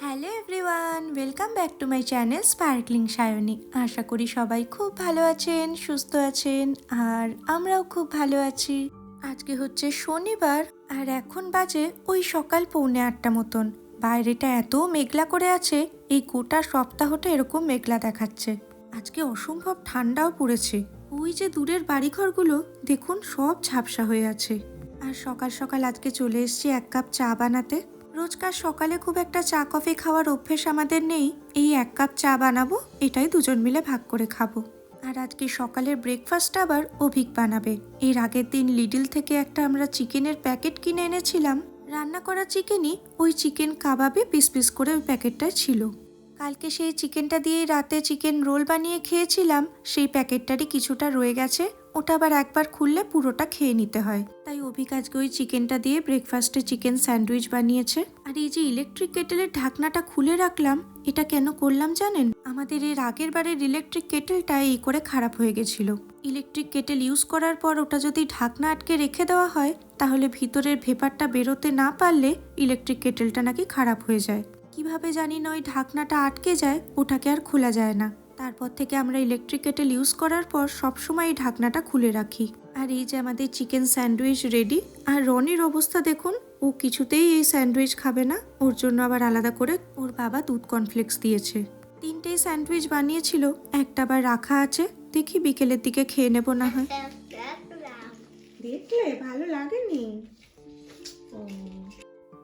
Hello everyone, welcome back to my channel sparkling Sayani. আশা করি সবাই খুব ভালো আছেন, সুস্থ আছেন, আর আমরাও খুব ভালো আছি। আজকে হচ্ছে শনিবার, আর এখন বাজে ওই সকাল পৌনে আটটা মতন। বাইরেটা এত মেঘলা করে আছে, এই গোটা সপ্তাহটা এরকম মেঘলা দেখাচ্ছে। আজকে অসম্ভব ঠান্ডাও পড়েছে। ওই যে দূরের বাড়িঘরগুলো, দেখুন সব ঝাপসা হয়ে আছে। আর সকাল সকাল আজকে চলে এসেছি এক কাপ চা বানাতে। রোজকার সকালে খুব একটা চা, কফি খাওয়ার অভ্যেস আমাদের নেই। এই এক কাপ চা বানাবো, এটাই দুজন মিলে ভাগ করে খাব। আর আজকে সকালের ব্রেকফাস্ট আবার অভিক বানাবে। এর আগের দিন লিডিল থেকে একটা আমরা চিকেনের প্যাকেট কিনে এনেছিলাম। রান্না করা চিকেনই ওই চিকেন কাবাবে পিস পিস করে ওই প্যাকেটটা ছিল। কালকে সেই চিকেনটা দিয়েই রাতে চিকেন রোল বানিয়ে খেয়েছিলাম, সেই প্যাকেটটারই কিছুটা রয়ে গেছে। ওটা আবার একবার খুললে পুরোটা খেয়ে নিতে হয়। তাই অভিক আজকে ওই চিকেনটা দিয়ে ব্রেকফাস্টে চিকেন স্যান্ডউইচ বানিয়েছে। আর এই যে ইলেকট্রিক কেটেলের ঢাকনাটা খুলে রাখলাম, এটা কেন করলাম জানেন? আমাদের এর আগের বারের ইলেকট্রিক কেটেলটা এই করে খারাপ হয়ে গেছিল। ইলেকট্রিক কেটেল ইউজ করার পর ওটা যদি ঢাকনা আটকে রেখে দেওয়া হয়, তাহলে ভিতরের ভেপারটা বেরোতে না পারলে ইলেকট্রিক কেটেলটা নাকি খারাপ হয়ে যায়। কীভাবে জানি না ওই ঢাকনাটা আটকে যায়, ওটাকে আর খোলা যায় না। তারপর থেকে আমরা ইলেকট্রিক কেটেল ইউজ করার পর সবসময় এই ঢাকনাটা খুলে রাখি। আর এই যে আমাদের চিকেন স্যান্ডউইচ রেডি আর রনির অবস্থা দেখুন ও কিছুতেই এই স্যান্ডউইচ খাবে না ওর জন্য আবার আলাদা করে ওর বাবা দুধ কর্নফ্লেক্স দিয়েছে। তিনটেই স্যান্ডউইচ বানিয়েছিল একটা আবার রাখা আছে দেখি বিকেলের দিকে খেয়ে নেব না হয়। দেখলে ভালো লাগেনি।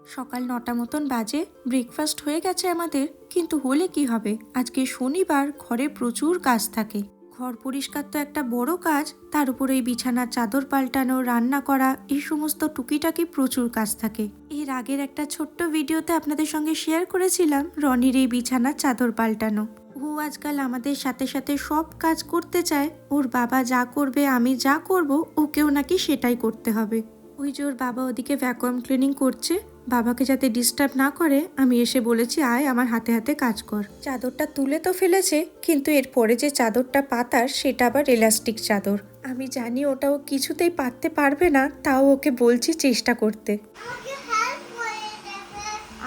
সকাল নটা মতন বাজে ব্রেকফাস্ট হয়ে গেছে আমাদের, কিন্তু হলে কি হবে? আজকে শনিবার, ঘরে প্রচুর কাজ থাকে। ঘর পরিষ্কার তো একটা বড় কাজ, তার উপরে এই বিছানার চাদর পাল্টানো, রান্না করা, এই সমস্ত টুকিটাকি প্রচুর কাজ থাকে। এর আগের একটা ছোট্ট ভিডিওতে আপনাদের সঙ্গে শেয়ার করেছিলাম, রনির এই বিছানার চাদর পাল্টানো। ও আজকাল আমাদের সাথে সাথে সব কাজ করতে চায়, ওর বাবা যা করবে, আমি যা করব, ওকেও নাকি সেটাই করতে হবে। ওই যে ওর বাবা ওদিকে ভ্যাকুয়াম ক্লিনিং করছে বাবাকে যাতে ডিস্টার্ব না করে আমি এসে বলেছি আয় আমার হাতে হাতে কাজ কর। চাদরটা তুলে তো ফেলেছে কিন্তু এরপরে যে চাদরটা পাতার সেটা আবার এলাস্টিক চাদর। আমি জানি ওটা ও কিছুতেই পাততে পারবে না তাও ওকে বলছি চেষ্টা করতে।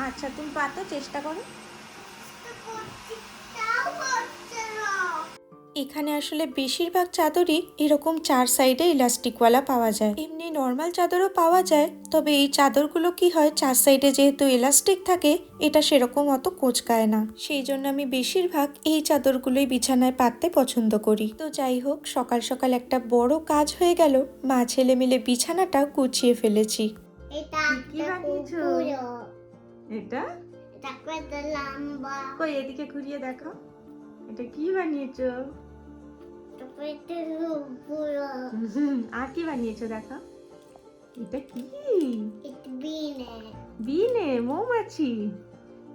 আচ্ছা তুমি পাতো চেষ্টা করো। এখানে আসলে বেশিরভাগ চাদরই এরকম চার সাইডে ইলাস্টিকওয়ালা পাওয়া যায়। এমনি নর্মাল চাদরও পাওয়া যায় তবে এই চাদরগুলো কি হয় চার সাইডে যেহেতু ইলাস্টিক থাকে এটা সেরকম অত কোচকায় না। সেই জন্য আমি বেশিরভাগ এই চাদরগুলোই বিছানায় পাততে পছন্দ করি। তো যাই হোক সকাল সকাল একটা বড় কাজ হয়ে গেল মা ছেলে মিলে বিছানাটা গুছিয়ে ফেলেছি। এটা কি একটা বানিয়েছো? এটা? এটা কত লম্বা কই এদিকে ঘুরিয়ে দেখো। এটা কি বানিয়েছো। আর কি বানিয়েছো দেখো? এটা কি? বিনে মৌমাছি।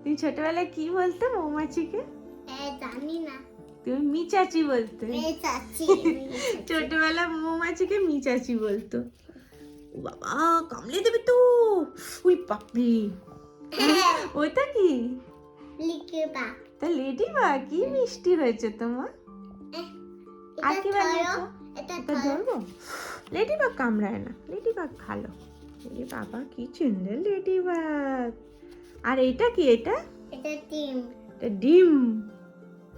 তুমি ছোটবেলায় কি বলতে মৌমাছিকে? জানি না। তুমি মিচাচি বলতে। ছোটবেলা মৌমাছিকে মিচাচি বলতো। বাবা কামড়ে দেবে তো। উই বাপরে। ওইটা কি? লিখে বা তা লেডি বা কি মিষ্টি হয়েছে তোমার? আর কি বানিয়েছো? এটা ধরবো? লেডি বাগ কামড়ায় না। লেডি বাগ ভালো। এ বাবা কি সুন্দর লেডি বাগ আর এটা কি এটা? এটা টিম এটা ডিম।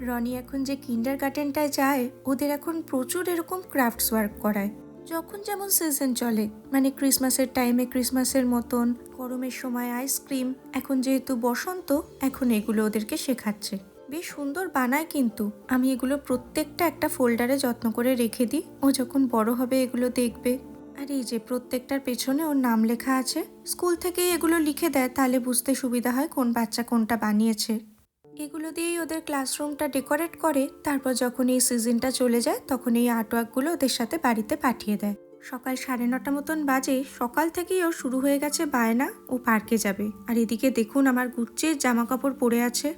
রনি এখন যে কিন্ডার গার্ডেনটায় যায় ওদের এখন প্রচুর এরকম ক্রাফটস ওয়ার্ক করায়। যখন যেমন সিজন চলে মানে ক্রিসমাসের টাইমে ক্রিসমাসের মতন গরমের সময় আইসক্রিম এখন যেহেতু বসন্ত এখন এগুলো ওদেরকে শেখাচ্ছে। বেশ সুন্দর বানায় কিন্তু। আমি এগুলো প্রত্যেকটা একটা ফোল্ডারে যত্ন করে রেখে দিই। ও যখন বড় হবে এগুলো দেখবে। আর এই যে প্রত্যেকটার পেছনে ওর নাম লেখা আছে। স্কুল থেকেই এগুলো লিখে দেয়, তাহলে বুঝতে সুবিধা হয় কোন বাচ্চা কোনটা বানিয়েছে। এগুলো দিয়েই ওদের ক্লাসরুমটা ডেকোরেট করে। তারপর যখন এই সিজনটা চলে যায়, তখন এই আর্টওয়ার্কগুলো ওদের সাথে বাড়িতে পাঠিয়ে দেয়। সকাল সাড়ে নটা মতন বাজে। সকাল থেকেই ও শুরু হয়ে গেছে বায়না। ও পার্কে যাবে। আর এদিকে দেখুন আমার গুচ্ছের জামা কাপড় পরে আছে।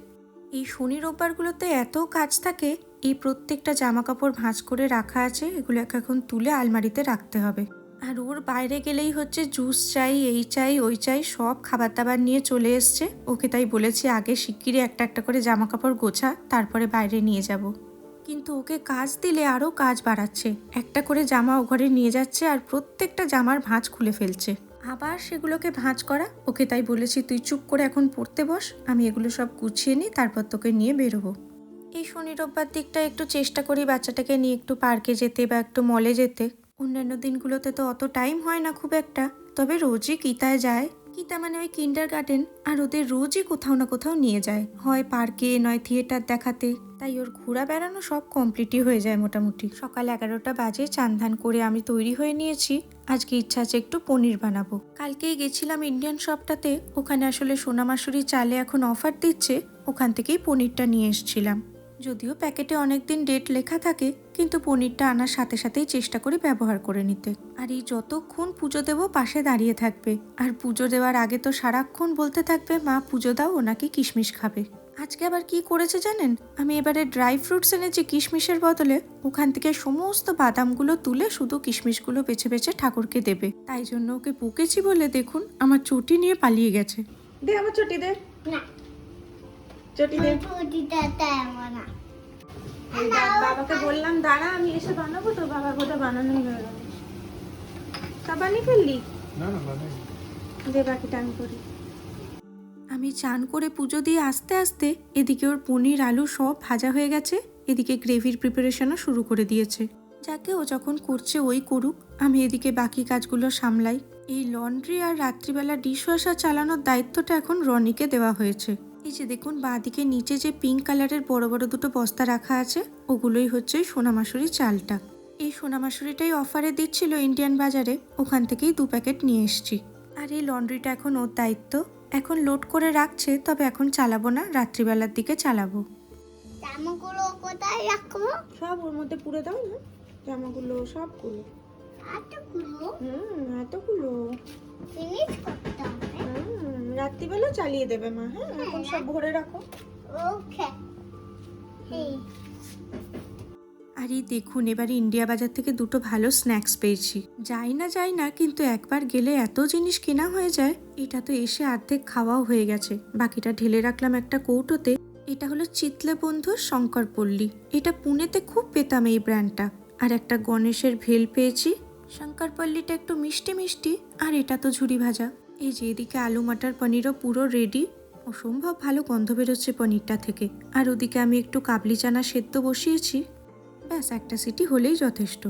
এই শনি রোববারগুলোতে এত কাজ থাকে, এই প্রত্যেকটা জামা কাপড় ভাঁজ করে রাখা আছে, এগুলো এখন তুলে আলমারিতে রাখতে হবে। আর ওর বাইরে গেলেই হচ্ছে জুস চাই, এই চাই, ওই চাই, সব খাবার দাবার নিয়ে চলে এসছে। ওকে তাই বলেছি, আগে শিগগিরই একটা একটা করে জামা কাপড় গোছা, তারপরে বাইরে নিয়ে যাব। কিন্তু ওকে কাজ দিলে আরও কাজ বাড়াচ্ছে। একটা করে জামা ও ঘরে নিয়ে যাচ্ছে আর প্রত্যেকটা জামার ভাঁজ খুলে ফেলছে। আবার সেগুলোকে ভাঁজ করা। ওকে তাই বলেছি, তুই চুপ করে এখন পড়তে বস, আমি এগুলো সব গুছিয়ে নিই তারপর তোকে নিয়ে বেরোবো। এই শনি রোববার দিকটা একটু চেষ্টা করি বাচ্চাটাকে নিয়ে একটু পার্কে যেতে বা একটু মলে যেতে। অন্যান্য দিনগুলোতে তো অত টাইম হয় না খুব একটা, তবে রোজই কিতায় যায়। কিতা মানে ওই কিন্ডার গার্ডেন আর ওদের রোজই কোথাও না কোথাও নিয়ে যায়। হয় পার্কে নয় থিয়েটার দেখাতে। তাই ওর ঘোরা বেড়ানো সব কমপ্লিটই হয়ে যায় মোটামুটি। সকাল এগারোটা বাজে চান ধান করে আমি তৈরি হয়ে নিয়েছি। আজকে ইচ্ছা আছে একটু পনির বানাবো। কালকেই গেছিলাম ইন্ডিয়ান শপটাতে ওখানে আসলে সোনামাসুরি চালে এখন অফার দিচ্ছে। ওখান থেকেই পনিরটা নিয়ে এসেছিলাম। যদিও প্যাকেটে অনেক দিন ডেট লেখা থাকে কিন্তু পনিরটা আনার সাথে সাথেই চেষ্টা করি ব্যবহার করে নিতে। আর এই যতক্ষণ পুজো দেবো পাশে দাঁড়িয়ে থাকবে। আর পুজো দেওয়ার আগে তো সারাক্ষণ বলতে থাকবে মা পুজো দাও ওনাকে নাকি কিশমিশ খাবে। আজকে আবার কি করেছে জানেন? আমি এবারে ড্রাই ফ্রুটস এনেছি কিশমিশের বদলে। ওখান থেকে সমস্ত বাদামগুলো তুলে শুধু কিশমিশগুলো বেছে বেছে ঠাকুরকে দেবে। তাই জন্য ওকে বকেছি বলে দেখুন আমার চটি নিয়ে পালিয়ে গেছে। দে আমার চটি দে। না। চটি তেমন না। বাবাকে বললাম দাঁড়া আমি এসে বানাবো তো বাবা বোধ বানানো হয়ে গেল। তা বানিয়ে ফেললি? না না বানাই দে বাকিটা আমি করি। আমি চান করে পুজো দিয়ে আস্তে আস্তে এদিকে ওর পনির আলু সব ভাজা হয়ে গেছে এদিকে গ্রেভির প্রিপারেশনও শুরু করে দিয়েছে। যাকে ও যখন করছে ওই করুক আমি এদিকে বাকি কাজগুলো সামলাই। এই লন্ড্রি আর রাত্রিবেলা ডিশওয়াশার চালানোর দায়িত্বটা এখন রনিকে দেওয়া হয়েছে। এই যে দেখুন বাঁদিকে নিচে যে পিঙ্ক কালারের বড় বড় দুটো বস্তা রাখা আছে ওগুলোই হচ্ছে সোনামাসুরি চালটা। এই সোনামাসুরিটাই অফারে দিচ্ছিল ইন্ডিয়ান বাজারে ওখান থেকেই দু প্যাকেট নিয়ে এসেছি। আর এই লন্ড্রিটা এখন ওর দায়িত্ব। এখন লোড করে রাখছে তবে এখন চালাবো না রাত্রিবেলার দিকে চালাবো। জামাগুলো কোথায় রাখব? সব ওর মধ্যে পুরে দাও না জামাগুলো সবগুলো এতগুলো? হুম এতগুলো। ফিনিশ করতে হবে। রাত্রিবেলা চালিয়ে দেবে মা হ্যাঁ? এখন সব ভরে রাখো। ওকে। আর এই দেখুন এবার ইন্ডিয়া বাজার থেকে দুটো ভালো স্ন্যাক্স পেয়েছি। যাই না যাই না কিন্তু একবার গেলে এত জিনিস কেনা হয়ে যায় এটা তো এসে অর্ধেক খাওয়াও হয়ে গেছে। বাকিটা ঢেলে রাখলাম একটা কৌটোতে। এটা হলো চিতলে বন্ধুর শঙ্করপল্লী। এটা পুনেতে খুব পেতাম এই ব্র্যান্ডটা। আর একটা গণেশের ভেল পেয়েছি। শঙ্করপল্লীটা একটু মিষ্টি মিষ্টি আর এটা তো ঝুড়ি ভাজা। এই যে এদিকে আলু, মাটার, পনিরও পুরো রেডি অসম্ভব ভালো গন্ধ বেরোচ্ছে পনিরটা থেকে। আর ওদিকে আমি একটু কাবলি চানা সেদ্ধ বসিয়েছি। ব্যাস, একটা সিটি হলেই যথেষ্ট।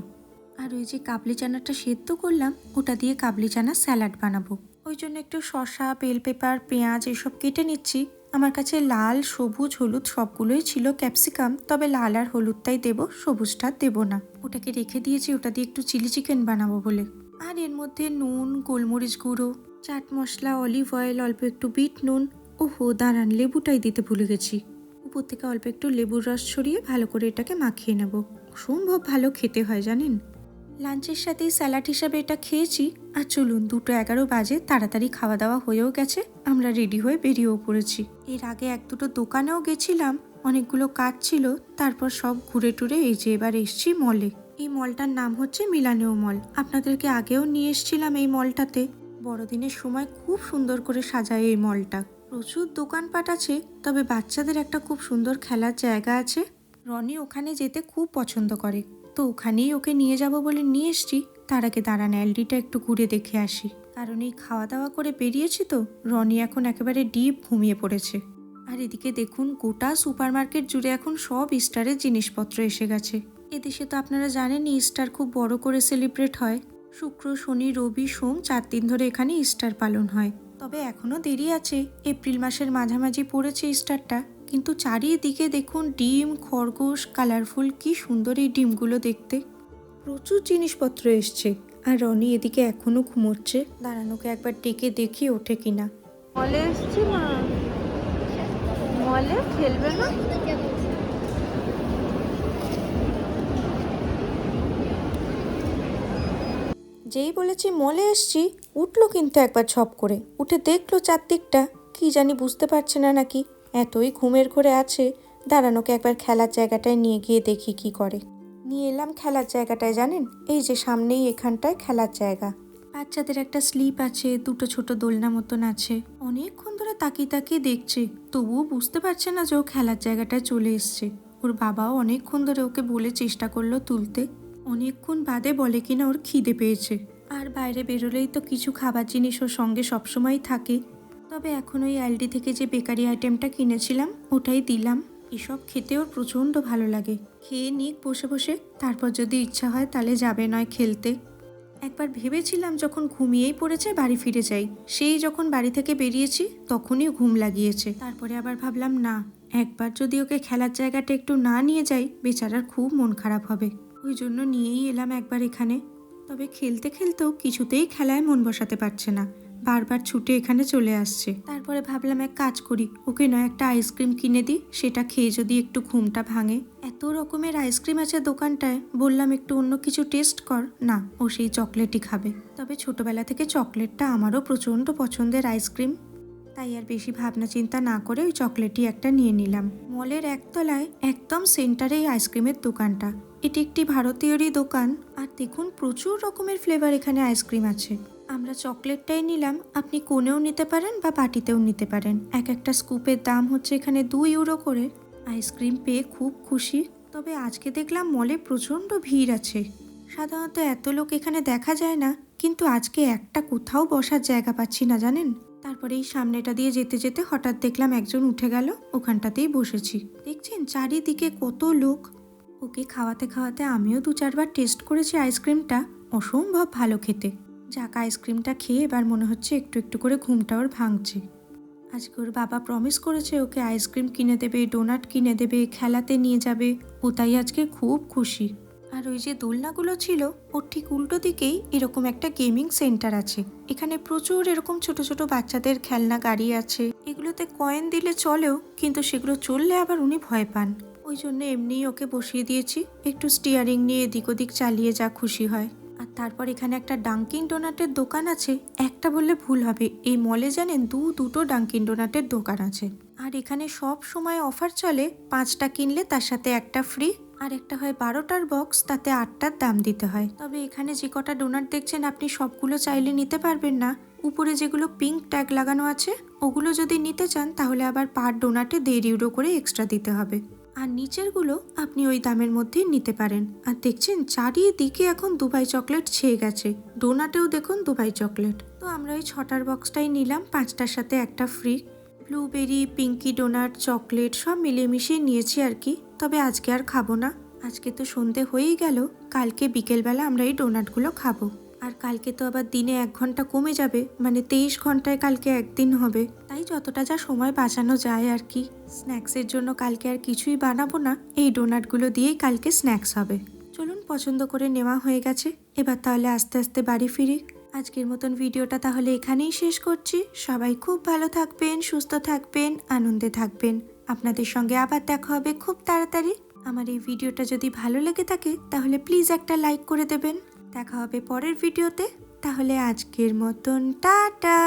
আর ওই যে কাবলি চানাটা সেদ্ধ করলাম, ওটা দিয়ে কাবলি চানা স্যালাড বানাবো। ওই জন্য একটু শসা বেল পেপার পেঁয়াজ এসব কেটে নিচ্ছি। আমার কাছে লাল, সবুজ, হলুদ সবগুলোই ছিল ক্যাপসিকাম তবে লাল আর হলুদটাই দেবো, সবুজটা দেবো না। ওটাকে রেখে দিয়েছি, ওটা দিয়ে একটু চিলি চিকেন বানাবো বলে। আর এর মধ্যে নুন, গোলমরিচ গুঁড়ো, চাট মশলা অলিভ অয়েল অল্প একটু বিট নুন, ওহো, দাঁড়ান, লেবুটাই দিতে ভুলে গেছি। উপর থেকে অল্প একটু লেবুর রস ছড়িয়ে ভালো করে এটাকে মাখিয়ে নেব। সম্ভব ভালো খেতে হয়, জানেন? লাঞ্চের সাথেই স্যালাড হিসাবে এটা খেয়েছি। আর চলুন, দুটো এগারো বাজে, তাড়াতাড়ি খাওয়া দাওয়া হয়েও গেছে। আমরা রেডি হয়ে বেরিয়েও পড়েছি। এর আগে এক দুটো দোকানেও গেছিলাম। অনেকগুলো কাজ ছিল। তারপর সব ঘুরে টুরে এই যে এবার এসছি মলে এই মলটার নাম হচ্ছে মিলানেও মল। আপনাদেরকে আগেও নিয়ে এসছিলাম এই মলটাতে। বড়দিনের সময় খুব সুন্দর করে সাজায় এই মলটা। প্রচুর দোকানপাট আছে, তবে বাচ্চাদের একটা খুব সুন্দর খেলার জায়গা আছে। রনি ওখানে যেতে খুব পছন্দ করে। তো ওখানেই ওকে নিয়ে যাব বলে নিয়ে এসছি। তার আগে দাঁড়ান অ্যালডিটা একটু ঘুরে দেখে আসি। কারণ এই খাওয়া দাওয়া করে বেরিয়েছি তো, রনি এখন একেবারে ডিপ ঘুমিয়ে পড়েছে। আর এদিকে দেখুন, গোটা সুপারমার্কেট জুড়ে এখন সব স্টারের জিনিসপত্র এসে গেছে। এদেশে তো আপনারা জানেন ইস্টার খুব বড় করে সেলিব্রেট হয়। শুক্র, শনি, রবি, সোম চার দিন ধরে এখানে ইস্টার পালন হয়। তবে এখনও দেরি আছে। এপ্রিল মাসের মাঝামাঝি পড়েছে ইস্টারটা কিন্তু চারিদিকে দেখুন ডিম, খরগোশ কালারফুল কি সুন্দর এই ডিমগুলো দেখতে। প্রচুর জিনিসপত্র এসছে। আর রনি এদিকে এখনও ঘুমোচ্ছে। দাঁড়ানোকে একবার ডেকে দেখি ওঠে কিনা। মলে এসছি মা। মলে খেলবে না? যেই বলেছি মলে এসছি, উঠল কিন্তু একবার ছপ করে। উঠে দেখল চারদিকটা, কি জানি বুঝতে পারছে না নাকি। এতই ঘুমের ঘরে আছে, দাঁড়ানোকে একবার খেলার জায়গাটায় নিয়ে গিয়ে দেখি কি করে। নিয়ে এলাম খেলার জায়গাটায়, জানেন? এই যে সামনেই এখানটায় খেলার জায়গা। বাচ্চাদের একটা স্লিপ আছে, দুটো ছোট দোলনা মতন আছে। অনেকক্ষণ ধরে তাকিয়ে তাকিয়ে দেখছে, তবুও বুঝতে পারছে না যে ও খেলার জায়গাটায় চলে এসছে। ওর বাবাও অনেকক্ষণ ধরে ওকে বলে চেষ্টা করল তুলতে। অনেকক্ষণ বাদে বলে কিনা ওর খিদে পেয়েছে। আর বাইরে বেরোলেই তো কিছু খাবার জিনিস ওর সঙ্গে সবসময় থাকে। তবে এখন ওই অ্যালডি থেকে যে বেকারি আইটেমটা কিনেছিলাম, ওটাই দিলাম। এসব খেতে ওর প্রচণ্ড ভালো লাগে। খেয়ে নিক বসে বসে, তারপর যদি ইচ্ছা হয় তাহলে যাবে নয় খেলতে। একবার ভেবেছিলাম যখন ঘুমিয়েই পড়েছে বাড়ি ফিরে যাই। সেই যখন বাড়ি থেকে বেরিয়েছি, তখনই ঘুম লাগিয়েছে। তারপরে আবার ভাবলাম, না, একবার যদি ওকে খেলার জায়গাটা একটু না নিয়ে যাই, বেচারার খুব মন খারাপ হবে। ওই জন্য নিয়েই এলাম একবার এখানে। তবে খেলতে খেলতেও কিছুতেই খেলায় মন বসাতে পারছে না। বারবার ছুটে এখানে চলে আসছে। তারপরে ভাবলাম এক কাজ করি, ওকে নয় একটা আইসক্রিম কিনে দিই, সেটা খেয়ে যদি একটু ঘুমটা ভাঙে। এত রকমের আইসক্রিম আছে দোকানটায়, বললাম একটু অন্য কিছু টেস্ট কর। না, ও সেই চকলেটই খাবে। তবে ছোটবেলা থেকে চকলেটটা আমারও প্রচণ্ড পছন্দের আইসক্রিম। তাই আর বেশি ভাবনা চিন্তা না করে ওই চকলেটই একটা নিয়ে নিলাম। মলের একতলায় একদম সেন্টারে এই আইসক্রিমের দোকানটা। এটি একটি ভারতীয়রই দোকান। আর দেখুন, প্রচুর রকমের ফ্লেভার এখানে আইসক্রিম আছে। আমরা চকলেটটাই নিলাম। আপনি কোণেও নিতে পারেন বা বাটিতেও নিতে পারেন। এক একটা স্কুপের দাম হচ্ছে এখানে দুই ইউরো করে। আইসক্রিম পেয়ে খুব খুশি। তবে আজকে দেখলাম মলে প্রচণ্ড ভিড় আছে। সাধারণত এত লোক এখানে দেখা যায় না। কিন্তু আজকে একটা কোথাও বসার জায়গা পাচ্ছি না, জানেন? তারপরে এই সামনেটা দিয়ে যেতে যেতে হঠাৎ দেখলাম একজন উঠে গেল। ওখানটাতেই বসেছি। দেখছেন, চারিদিকে কত লোক। ওকে খাওয়াতে খাওয়াতে আমিও দু চারবার টেস্ট করেছি আইসক্রিমটা অসম্ভব ভালো খেতে। যাক আইসক্রিমটা খেয়ে এবার মনে হচ্ছে একটু একটু করে ঘুমটা ওর ভাঙছে। আজকে ওর বাবা প্রমিস করেছে ওকে আইসক্রিম কিনে দেবে ডোনাট কিনে দেবে, খেলাতে নিয়ে যাবে। ও তাই আজকে খুব খুশি। আর ওই যে দোলনাগুলো ছিল, ওর ঠিক উল্টো দিকেই এরকম একটা গেমিং সেন্টার আছে। এখানে প্রচুর এরকম ছোট ছোট বাচ্চাদের খেলনা, গাড়ি আছে। এগুলোতে কয়েন দিলে চলেও, কিন্তু সেগুলো চললে আবার উনি ভয় পান। ওই জন্য এমনিই ওকে বসিয়ে দিয়েছি। একটু স্টিয়ারিং নিয়ে এদিক ওদিক চালিয়ে যা খুশি হয়। আর তারপর এখানে একটা ডাঙ্কিং ডোনাটের দোকান আছে। একটা বললে ভুল হবে। এই মলে জানেন দু, দুটো ডাঙ্কিং ডোনাটের দোকান আছে। আর এখানে সব সময় অফার চলে। পাঁচটা কিনলে তার সাথে একটা ফ্রি আর একটা হয় বারোটার বক্স তাতে আটটার দাম দিতে হয়। তবে এখানে যে কটা ডোনাট দেখছেন, আপনি সবগুলো চাইলে নিতে পারবেন না। উপরে যেগুলো পিঙ্ক ট্যাগ লাগানো আছে, ওগুলো যদি নিতে চান, তাহলে আবার পার ডোনাটে দেড় ইউরো করে এক্সট্রা দিতে হবে। আর নিচেরগুলো আপনি ওই দামের মধ্যেই নিতে পারেন। আর দেখছেন, চারিদিকে এখন দুবাই চকলেট ছেয়ে গেছে। ডোনাটেও দেখুন দুবাই চকলেট। তো আমরা ওই ছটার বক্সটাই নিলাম, পাঁচটার সাথে একটা free. Blueberry, pinky donut, chocolate সব মিলিয়ে মিশিয়ে নিয়েছি আর কি। তবে আজকে আর খাব না। আজকে তো সন্ধে হয়েই গেল, কালকে বিকেলবেলা আমরা এই ডোনাটগুলো খাব। আর কালকে তো আবার দিনে এক ঘণ্টা কমে যাবে মানে তেইশ ঘন্টায় কালকে একদিন হবে। তাই যতটা যা সময় বাঁচানো যায় আর কি। স্ন্যাক্সের জন্য কালকে আর কিছুই বানাবো না, এই ডোনাটগুলো দিয়েই কালকে স্ন্যাক্স হবে। চলুন পছন্দ করে নেওয়া হয়ে গেছে, এবার তাহলে আস্তে আস্তে বাড়ি ফিরি। আজকের মতন ভিডিওটা তাহলে এখানেই শেষ করছি। সবাই খুব ভালো থাকবেন, সুস্থ থাকবেন, আনন্দে থাকবেন। আপনাদের সঙ্গে আবার দেখা হবে খুব তাড়াতাড়ি। আমার এই ভিডিওটা যদি ভালো লেগে থাকে, তাহলে প্লিজ একটা লাইক করে দেবেন। দেখা হবে পরের ভিডিওতে। তাহলে আজকের মতন টাটা!